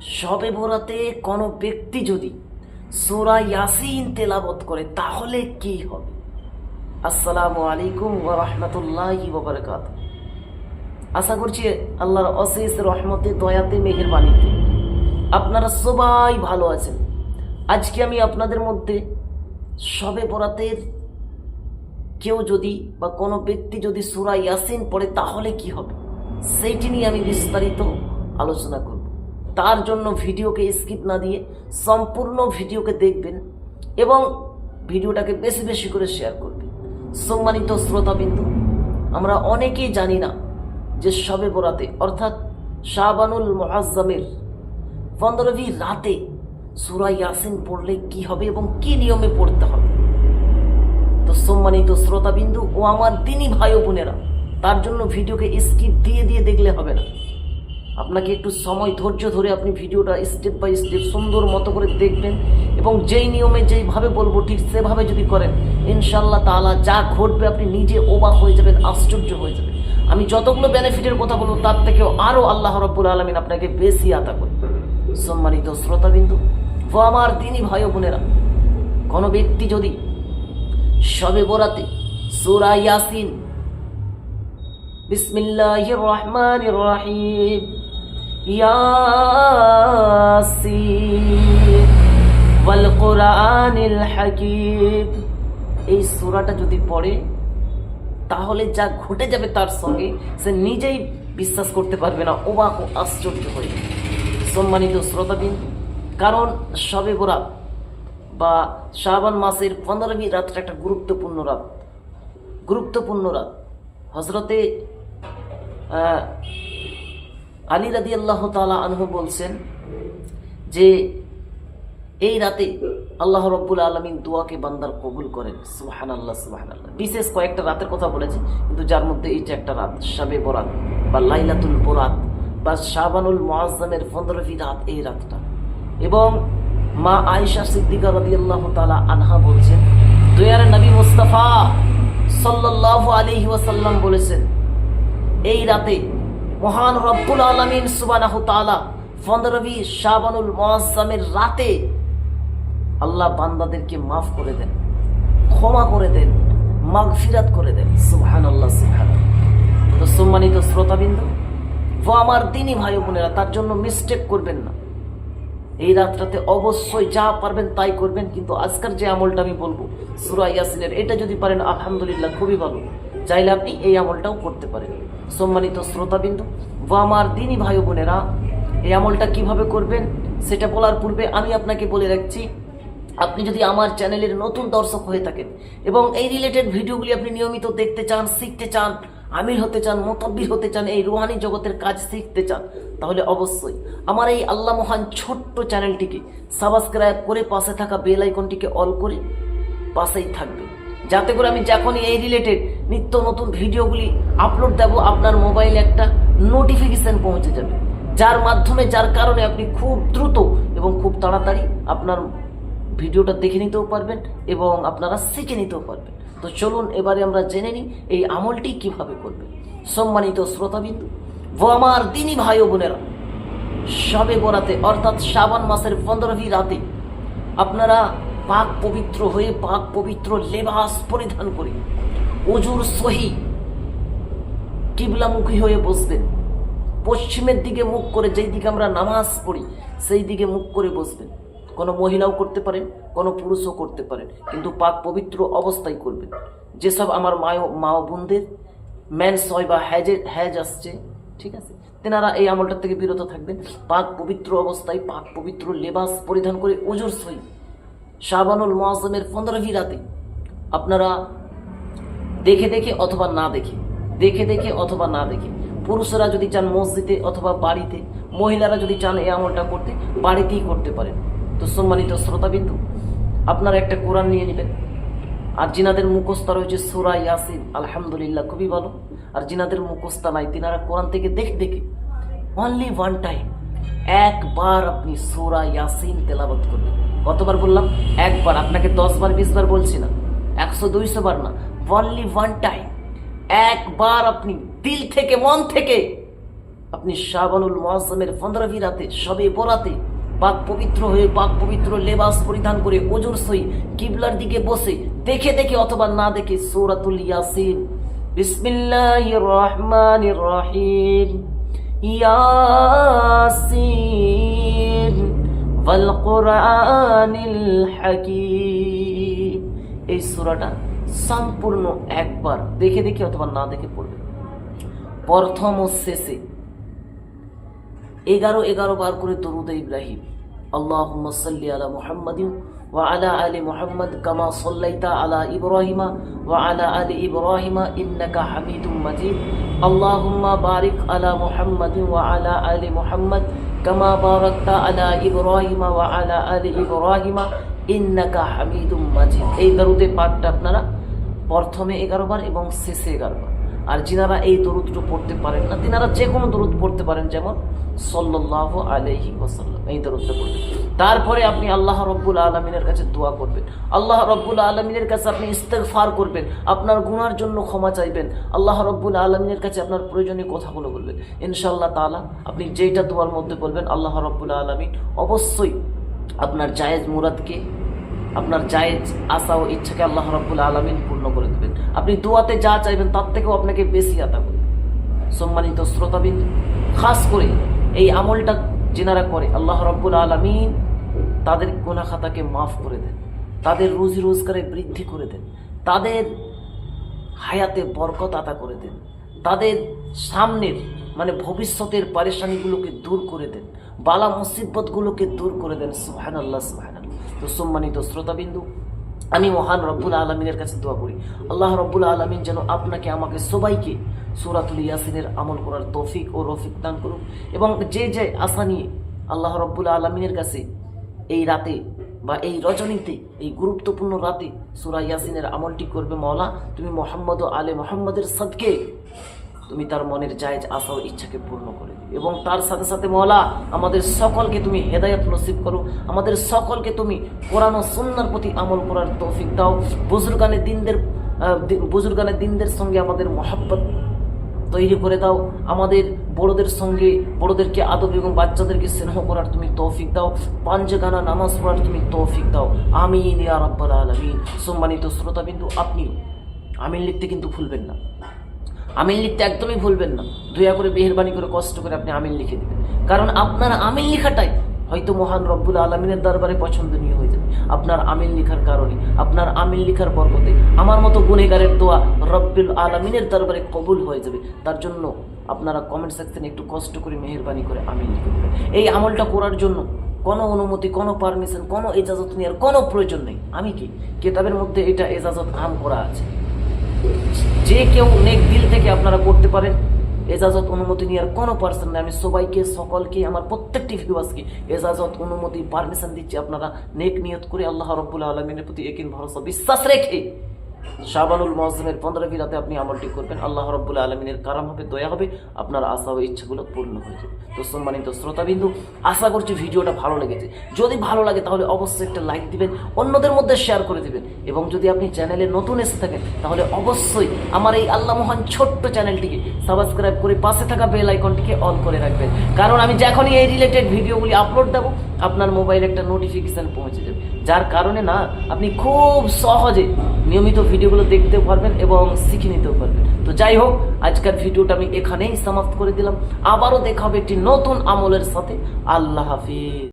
সবে বরাতে কোনো ব্যক্তি যদি সোরা ইয়াসিন তেলাবত করে, তাহলে কি হবে? আসসালামু আলাইকুম ওয়া রাহমাতুল্লাহি ওয়া বারাকাতুহু। আশা করছি আল্লাহর অশেষ রহমতে, দয়াতে, মেহেরবানিতে আপনারা সবাই ভালো আছেন। আজকে আমি আপনাদের মধ্যে সবে বরাতের কেউ যদি বা কোনো ব্যক্তি যদি সুরা ইয়াসিন পড়ে, তাহলে কি হবে? সেইটি নিয়ে আমি বিস্তারিত আলোচনা করব। তার জন্য ভিডিওকে স্কিপ না দিয়ে সম্পূর্ণ ভিডিওকে দেখবেন এবং ভিডিওটাকে বেশি বেশি করে শেয়ার করবেন। সম্মানিত শ্রোতাবিন্দু, আমরা অনেকেই জানি না যে সবে বরাতে, অর্থাৎ শাহবানুল মহাজ্জামের পনেরোই রাতে সুরা ইয়াসিন পড়লে কি হবে এবং কি নিয়মে পড়তে হবে? তো সম্মানিত শ্রোতাবিন্দু ও আমার দিনী ভাই বোনেরা, তার জন্য ভিডিওকে স্কিপ দিয়ে দিয়ে দেখলে হবে না। আপনাকে একটু সময়, ধৈর্য ধরে আপনি ভিডিওটা স্টেপ বাই স্টেপ সুন্দর মতো করে দেখবেন এবং যেই নিয়মে যেইভাবে বলব, ঠিক সেভাবে যদি করেন ইনশাল্লাহ তাআলা যা ঘটবে আপনি নিজে ওবা হয়ে যাবেন, আশ্চর্য হয়ে যাবেন। আমি যতগুলো বেনিফিটের কথা বলব, তার থেকেও আরও আল্লাহ রব্বুল আলমিন আপনাকে বেশি আতা করবে। সম্মানিত শ্রোতাবিন্দু, ও আমার দিনী ভাই বোনেরা, কোনো ব্যক্তি যদি শবে বরাতে সূরা ইয়াসিন, বিসমিল্লাহির রহমানির রহিম ওয়াল কোরআনিল এই সূরাটা যদি পড়ে, তাহলে যা ঘটে যাবে তার সঙ্গে সে নিজেই বিশ্বাস করতে পারবে না, অবাক ও আশ্চর্য হয়ে। সম্মানিত শ্রোতাবিন্দু কারণ শবে বরাত বা শ্রাবণ মাসের পনেরোই রাতটা একটা গুরুত্বপূর্ণ রাত। গুরুত্বপূর্ণ রাত। হজরতে আলী রাদি আল্লাহ তালা আনহু বলছেন যে, এই রাতে আল্লাহ রব্বুল আলমিন দোয়াকে বান্দার কবুল করেন। সুবাহান আল্লাহ সুবাহান আল্লাহ বিশেষ কয়েকটা রাতের কথা বলেছি, কিন্তু যার মধ্যে এইটা একটা রাত, শাবে বরাত বা লাইলাতুল বরাত বা শাবানুল মোয়াজ্জামের পনেরোই রাত, এই রাতটা। এবং মা আয়েশা সিদ্দিকা রদি আল্লাহ তালা আনহা বলছেন, দয়ার নবী মুস্তাফা সাল্লাল্লাহু আলাইহি ওয়াসাল্লাম বলেছেন, এই রাতে মহান রব্বুল আলমিন সুবানাহ তালা পনেরোই শাবানুল মোয়াজ্জামের রাতে আল্লাহ বান্দাদেরকে মাফ করে দেন, ক্ষমা করে দেন, মাগফিরাত করে দেন। সুবহান আল্লাহ সুবহান তো সম্মানিত শ্রোতাবিন্দু, ও আমার দিনী ভাই বোনেরা, তার জন্য মিস্টেক করবেন না। এই রাতটাতে অবশ্যই যা পারবেন তাই করবেন, কিন্তু আজকের যে আমলটা আমি বলব, সুরা ইয়াসিনের, এটা যদি পারেন, আলহামদুলিল্লাহ, খুবই ভালো। চাইলে আপনি এই আমলটাও করতে পারেন। সম্মানিত শ্রোতাবিন্দু ও আমার দিনী ভাই বোনেরা, এই আমলটা কীভাবে করবেন সেটা বলার পূর্বে আমি আপনাকে বলে রাখছি, আপনি যদি আমার চ্যানেলের নতুন দর্শক হয়ে থাকেন এবং এই রিলেটেড ভিডিওগুলি আপনি নিয়মিত দেখতে চান, শিখতে চান, আমির হতে চান, মোতাব্বির হতে চান, এই রুহানি জগতের কাজ শিখতে চান, তাহলে অবশ্যই আমার এই আল্লাহ মহান ছোট্ট চ্যানেলটিকে সাবস্ক্রাইব করে পাশে থাকা বেল আইকনটিকে অল করে পাশেই থাকবে যাতে করে আমি যখনই এই রিলেটেড নিত্য নতুন ভিডিওগুলি আপলোড দেব, আপনার মোবাইলে একটা নোটিফিকেশন পৌঁছে যাবে। যার মাধ্যমে, যার কারণে আপনি খুব দ্রুত এবং খুব তাড়াতাড়ি আপনার ভিডিওটা দেখে নিতেও পারবেন এবং আপনারা শিখে নিতেও পারবেন। তো চলুন, এবারে আমরা জেনে নিই এই আমলটি কীভাবে করবেন। সম্মানিত শ্রোতাবিন্দু, ও আমার দিনী ভাই বোনেরা সবে বরাতে, অর্থাৎ শ্রাবণ মাসের পনেরোই রাতে, আপনারা পাক পবিত্র হয়ে পাক পবিত্র লেবাস পরিধান করে। অজুর সহি কিবলামুখী হয়ে বসবেন। পশ্চিমের দিকে মুখ করে যেই দিকে আমরা নামাজ পড়ি, সেই দিকে মুখ করে বসবেন। কোনো মহিলাও করতে পারেন, কোনো পুরুষও করতে পারেন, কিন্তু পাক পবিত্র অবস্থায় করবেন। যেসব আমার মায়, মা বোনদের ম্যানস হয় বা হ্যাজে, হ্যাজ আসছে, ঠিক আছে? তেনারা এই আমলটার থেকে বিরত থাকবেন। পাক পবিত্র অবস্থায় পাক পবিত্র লেবাস পরিধান করে ওজোর সই শাবানুল মহাসমের পনেরোই রাতে আপনারা দেখে দেখে অথবা না দেখে দেখে দেখে অথবা না দেখে, পুরুষরা যদি চান মসজিদে অথবা বাড়িতে, মহিলারা যদি চান এই আমলটা করতে, বাড়িতেই করতে পারেন। তো সম্মানিত শ্রোতাবিন্দু, আপনারা একটা কোরআন নিয়ে নেবেন। আর জিনাদের মুখস্থা রয়েছে সুরা ইয়াসিন, আলহামদুলিল্লাহ খুবই ভালো। আর জিনাদের মুখস্থা নাই, তিনারা কোরআন থেকে দেখে দেখে অনলি ওয়ান টাইম একবার আপনি সুরা ইয়াসিন তেলাবত করবেন। কতবার বললাম? একবার, আপনাকে দশ বার বিশ বার বলছি না। একশো দুইশো বার না অনলি ওয়ান টাইম একবার আপনি দিল থেকে, মন থেকে আপনি শাবানুল মোয়াজ্জমের পনেরোভি রাতে, সবে বরাতে পাক পবিত্র হয়ে, পাক পবিত্র লেবাস পরিধান করে ওজোর সই কিবলার দিকে বসে দেখে দেখে অথবা না দেখে সূরাতুল ইয়াসিন। বিসমিল্লাহির রহমানির রহিম। ইয়াসিন। এই সুরাটা সম্পূর্ণ একবার দেখে দেখে অথবা না দেখে পড়বে। প্রথম ও শেষে এগারো এগারো বার করে দরুদ ইব্রাহিম। আল্লাহ সাল্লি আলা মুহাম্মাদিন ওয়া আলা মোহাম্মদ মুহাম্মদ কামা সাল্লাইতা আলা ইব্রাহিমা ওয়া আলা আলি ইব্রাহিমা ইন্নাকা হামিদুম মাজিদ। আল্লাহুম্মা বারিক আলা মুহাম্মাদিন ওয়া আলা আলি মোহাম্মদ كما باركت على إبراهيم وعلى آل إبراهيم إنك حميد مجيد এই দরুদে পাঠটা আপনারা প্রথমে এগারো বার এবং শেষে এগারো বার আর যিনারা এই দরুদটা পড়তে পারেন না, তিনারা যে কোনো দরুদ পড়তে পারেন, যেমন সল্লাহ আলহি ওসাল্লাম এই দরুদটা পড়বেন তারপরে আপনি আল্লাহ রব্বুল আলমিনের কাছে দোয়া করবেন। আল্লাহ রব্বুল আলমিনের কাছে আপনি ইস্তেগফার করবেন, আপনার গুনার জন্য ক্ষমা চাইবেন। আল্লাহ রব্বুল আলমিনের কাছে আপনার প্রয়োজনীয় কথাগুলো বলবেন। ইনশাআল্লাহ তাআলা, আপনি যেইটা দোয়ার মধ্যে বলবেন, আল্লাহ রব্বুল আলমিন অবশ্যই আপনার জায়েজ মুরাদকে আপনার জায়েজ আশা ও ইচ্ছাকে আল্লাহ রাব্বুল আলামিন পূর্ণ করে দেবেন। আপনি দোয়াতে যা চাইবেন তার থেকেও আপনাকে বেশি আতা করবে। সম্মানিত শ্রোতাবিন্দু খাস করে এই আমলটা যেনারা করে, আল্লাহ রাব্বুল আলামিন তাদের গুনাহ খাতাকে মাফ করে দেন, তাদের রুজি রোজগারে বৃদ্ধি করে দেন, তাদের হায়াতে বরকত আতা করে দেন, তাদের সামনের মানে ভবিষ্যতের পারেশানিগুলোকে দূর করে দেন, বালা মুসিবতগুলোকে দূর করে দেন। সুহান আল্লাহ সুহান তো সম্মানিত শ্রোতাবিন্দু, আমি মহান রব্বুল আলমিনের কাছে দোয়া করি। আল্লাহ রব্বুল আলমিন যেন আপনাকে, আমাকে সবাইকে সুরাতুল ইয়াসিনের আমল করার তৌফিক ও রফিক দান করুন এবং যে যে আশা নিয়ে আল্লাহ রব্বুল আলমিনের কাছে এই রাতে বা এই রজনীতে, এই গুরুত্বপূর্ণ রাতে সুরা ইয়াসিনের আমলটি করবে, মওলা, তুমি মোহাম্মদ ও আলে মোহাম্মদের সদকে তুমি তার মনের জায়েজ আশা ও ইচ্ছাকে পূর্ণ করে দিবে এবং তার সাথে সাথে মওলা, আমাদের সকলকে তুমি হেদায়ত নসিব করো। আমাদের সকলকে তুমি কোরআন ও সুন্নার প্রতি আমল করার তৌফিক দাও। বুজুর্গানে দিনদের বুজুর্গানে দিনদের সঙ্গে আমাদের মহাব্বত তৈরি করে দাও। আমাদের বড়দের সঙ্গে, বড়দেরকে আদব এবং বাচ্চাদেরকে স্নেহ করার তুমি তৌফিক দাও। পাঞ্জগানা নামাজ পড়ার তুমি তৌফিক দাও। আমিন ইয়া রাব্বাল আলামিন। সম্মানিত শ্রোতাবিন্দু আপনিও আমিন লিখতে কিন্তু ভুলবেন না। আমিন লিখতে একদমই ভুলবেন না। দয়া করে মেহরবানি করে কষ্ট করে আপনি আমিন লিখে দেবেন। কারণ আপনার আমিন লেখাটাই হয়তো মহান রব্বুল আলমিনের দরবারে পছন্দনীয় হয়ে যাবে। আপনার আমিন লেখার কারণে, আপনার আমিন লেখার বরকতে, আমার মতো গুণেগারের দোয়া রব্বুল আলমিনের দরবারে কবুল হয়ে যাবে। তার জন্য আপনারা কমেন্ট সেকশনে একটু কষ্ট করে মেহরবানি করে আমিন লিখে দেবেন। এই আমলটা করার জন্য কোনো অনুমতি, কোনো পারমিশন কোনো এজাজত নেওয়ার কোনো প্রয়োজন নেই। আমি কি? কেতাবের মধ্যে এটা এজাজত আম করা আছে। যে কেউ নেক দিল থেকে আপনারা করতে পারেন, এজাজত অনুমতি নেওয়ার কোনো পার্সন নেই। আমি সবাইকে, সকলকে, আমার প্রত্যেকটি ভিউয়ার্সকে এজাজত অনুমতি পারমিশন দিচ্ছি আপনারা নেক নিয়ত করে আল্লাহ রব্বুল আলমিনের প্রতি একিন ভরসা, বিশ্বাস রেখে। শাবানুল মহাজমের পনেরো রাতে আপনি আমলটি করবেন। আল্লাহ রব্বুল আলমিনের কারাম হবে, দয়া হবে, আপনার আশা ও ইচ্ছাগুলো পূর্ণ হয়ে যাবে। তো সম্মানিত শ্রোতাবিন্দু, আশা করছি ভিডিওটা ভালো লেগেছে। যদি ভালো লাগে তাহলে অবশ্যই একটা লাইক দিবেন, অন্যদের মধ্যে শেয়ার করে দিবেন এবং যদি আপনি চ্যানেলে নতুন এসে থাকেন তাহলে অবশ্যই আমার এই আল্লাহ মহান ছোট্ট চ্যানেলটিকে সাবস্ক্রাইব করে পাশে থাকা বেল আইকনটিকে অন করে রাখবেন। কারণ আমি যখনই এই রিলেটেড ভিডিওগুলি আপলোড দেবো, আপনার মোবাইলে একটা নোটিফিকেশান পৌঁছে যাবে। যার কারণে না, আপনি খুব সহজে নিয়মিত ভিডিওগুলো দেখতে পারবেন এবং শিখে নিতেও পারবেন। তো যাই হোক, আজকের ভিডিওটা আমি এখানেই সমাপ্ত করে দিলাম। আবারও দেখা হবে একটি নতুন আমলের সাথে। আল্লাহ হাফিজ।